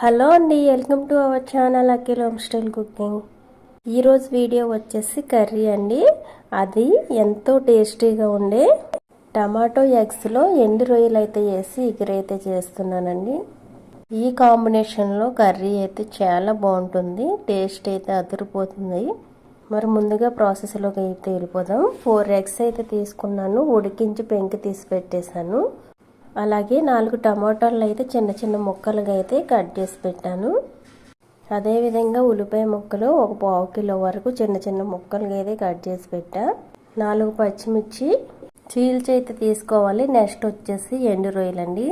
Hello అండి welcome to our channel Akhil home style cooking. ఈరోజు video వచ్చేసి curry అండి. అది ఎంతో టేస్టీగా ఉండే టమాటో ఎగ్స్లో ఎండు రొయ్యలు అయితే వేసి ఎగురైతే చేస్తున్నానండి. ఈ కాంబినేషన్లో కర్రీ అయితే చాలా బాగుంటుంది టేస్ట్ అయితే అదిరిపోతుంది. మరి ముందుగా ప్రాసెస్లోకి అయితే వెళ్ళిపోదాం. ఫోర్ ఎగ్స్ అయితే తీసుకున్నాను ఉడికించి పెంకి తీసి పెట్టేశాను. అలాగే నాలుగు టమాటాలు అయితే చిన్న చిన్న ముక్కలుగా అయితే కట్ చేసి పెట్టాను. అదేవిధంగా ఉల్లిపాయ ముక్కలు ఒక పావు కిలో వరకు చిన్న చిన్న ముక్కలుగా అయితే కట్ చేసి పెట్టా. నాలుగు పచ్చిమిర్చి చీల్చి అయితే తీసుకోవాలి. నెక్స్ట్ వచ్చేసి ఎండు రొయ్యలండి.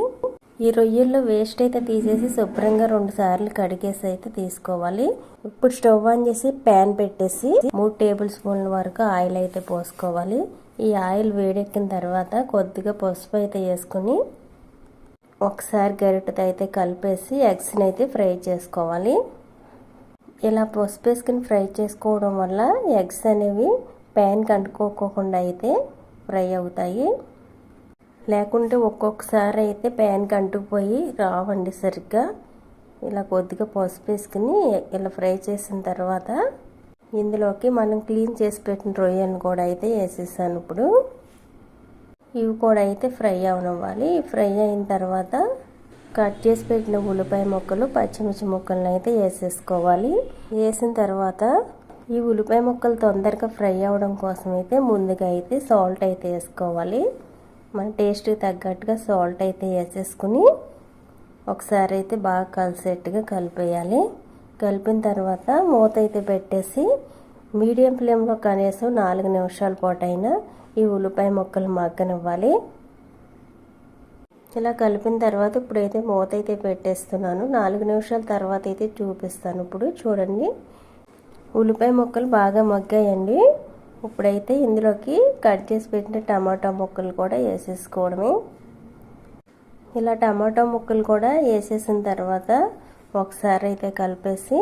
ఈ రొయ్యల్లో వేస్ట్ అయితే తీసేసి శుభ్రంగా రెండు సార్లు కడిగేసి అయితే తీసుకోవాలి. ఇప్పుడు స్టవ్ ఆన్ చేసి ప్యాన్ పెట్టేసి మూడు టేబుల్ స్పూన్ల వరకు ఆయిల్ అయితే పోసుకోవాలి. ఈ ఆయిల్ వేడెక్కిన తర్వాత కొద్దిగా పసుపు అయితే వేసుకుని ఒకసారి గరిటతో అయితే కలిపేసి ఎగ్స్ని అయితే ఫ్రై చేసుకోవాలి. ఇలా పసుపు వేసుకుని ఫ్రై చేసుకోవడం వల్ల ఎగ్స్ అనేవి ప్యాన్కి అంటుకోకుండా అయితే ఫ్రై అవుతాయి. లేకుంటే ఒక్కొక్కసారి అయితే ప్యాన్కి అంటుకుపోయి రావండి సరిగ్గా. ఇలా కొద్దిగా పసుపు వేసుకుని ఇలా ఫ్రై చేసిన తర్వాత ఇందులోకి మనం క్లీన్ చేసి పెట్టిన రొయ్యను కూడా అయితే వేసేసాను ఇప్పుడు. ఇవి కూడా అయితే ఫ్రై అవనివ్వాలి. ఫ్రై అయిన తర్వాత కట్ చేసి పెట్టిన ఉల్లిపాయ ముక్కలు పచ్చిమిర్చి ముక్కలను అయితే వేసేసుకోవాలి. వేసిన తర్వాత ఈ ఉల్లిపాయ ముక్కలు తొందరగా ఫ్రై అవడం కోసం అయితే ముందుగా అయితే సాల్ట్ అయితే వేసుకోవాలి. మన టేస్ట్కి తగ్గట్టుగా సాల్ట్ అయితే వేసేసుకుని ఒకసారి అయితే బాగా కలిసేట్టుగా కలిపేయాలి. కలిపిన తర్వాత మూత అయితే పెట్టేసి మీడియం ఫ్లేమ్లో కనీసం నాలుగు నిమిషాల పాటు అయినా ఈ ఉల్లిపాయ ముక్కలు మగ్గనివ్వాలి. ఇలా కలిపిన తర్వాత ఇప్పుడైతే మూత అయితే పెట్టేస్తున్నాను. నాలుగు నిమిషాల తర్వాత అయితే చూపిస్తాను. ఇప్పుడు చూడండి. ఉల్లిపాయ ముక్కలు బాగా మగ్గాయండి. ఇప్పుడైతే ఇందులోకి కట్ చేసి పెట్టిన టమాటా ముక్కలు కూడా వేసేసుకోవడమే. ఇలా టమాటా ముక్కలు కూడా వేసేసిన తర్వాత ఒకసారి అయితే కలిపేసి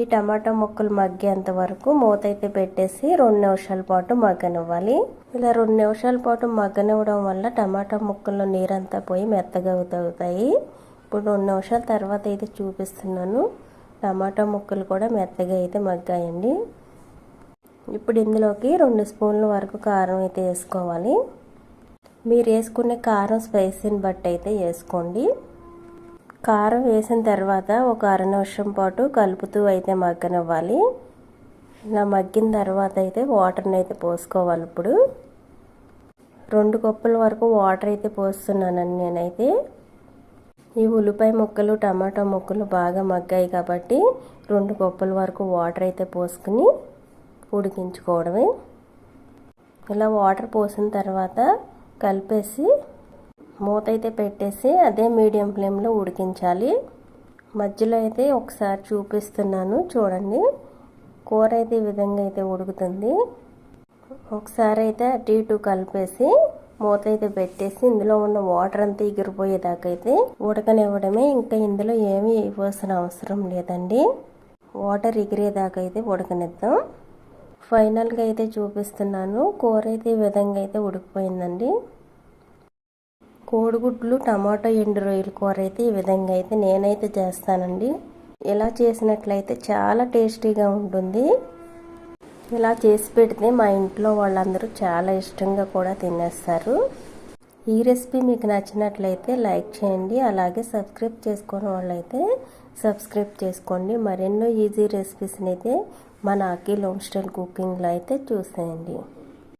ఈ టమాటా ముక్కలు మగ్గేంత వరకు మూత అయితే పెట్టేసి రెండు నిమిషాల పాటు మగ్గనివ్వాలి. ఇలా రెండు నిమిషాల పాటు మగ్గనివ్వడం వల్ల టమాటా ముక్కల్లో నీరంతా పోయి మెత్తగా అవుతాయి. ఇప్పుడు రెండు నిమిషాల తర్వాత అయితే చూపిస్తున్నాను. టమాటా ముక్కలు కూడా మెత్తగా అయితే మగ్గాయండి. ఇప్పుడు ఇందులోకి రెండు స్పూన్ల వరకు కారం అయితే వేసుకోవాలి. మీరు వేసుకునే కారం స్పైసీని బట్టి అయితే వేసుకోండి. కారం వేసిన తర్వాత ఒక అర నిమిషం పాటు కలుపుతూ అయితే మగ్గనివ్వాలి. ఇలా మగ్గిన తర్వాత అయితే వాటర్ని అయితే పోసుకోవాలి ఇప్పుడు. రెండు కప్పుల వరకు వాటర్ అయితే పోస్తున్నానండి నేనైతే. ఈ ఉల్లిపాయ ముక్కలు టమాటా ముక్కలు బాగా మగ్గాయి కాబట్టి రెండు కప్పుల వరకు వాటర్ అయితే పోసుకుని ఉడికించుకోవడమే. ఇలా వాటర్ పోసిన తర్వాత కలిపేసి మూత అయితే పెట్టేసి అదే మీడియం ఫ్లేమ్లో ఉడికించాలి. మధ్యలో అయితే ఒకసారి చూపిస్తున్నాను చూడండి. కూర అయితే ఈ విధంగా అయితే ఉడుకుతుంది. ఒకసారి అయితే అటు ఇటు కలిపేసి మూత అయితే పెట్టేసి ఇందులో ఉన్న వాటర్ అంతా ఎగిరిపోయేదాకా అయితే ఉడకనివ్వడమే. ఇంకా ఇందులో ఏమీ ఇవ్వాల్సిన అవసరం లేదండి. వాటర్ ఎగిరేదాకా అయితే ఉడకనిద్దాం. ఫైనల్గా అయితే చూపిస్తున్నాను కూర అయితే ఈ విధంగా అయితే ఉడికిపోయిందండి. కోడిగుడ్లు టమాటో ఎండు రొయ్యల కూర అయితే ఈ విధంగా అయితే నేనైతే చేస్తానండి. ఇలా చేసినట్లయితే చాలా టేస్టీగా ఉంటుంది. ఇలా చేసి పెడితే మా ఇంట్లో వాళ్ళందరూ చాలా ఇష్టంగా కూడా తినేస్తారు. ఈ రెసిపీ మీకు నచ్చినట్లయితే లైక్ చేయండి అలాగే సబ్స్క్రైబ్ చేసుకున్న వాళ్ళైతే సబ్స్క్రైబ్ చేసుకోండి. మరెన్నో ఈజీ రెసిపీస్ని అయితే మన అఖిల్ హోమ్ స్టైల్ కుకింగ్లో అయితే చూసేయండి.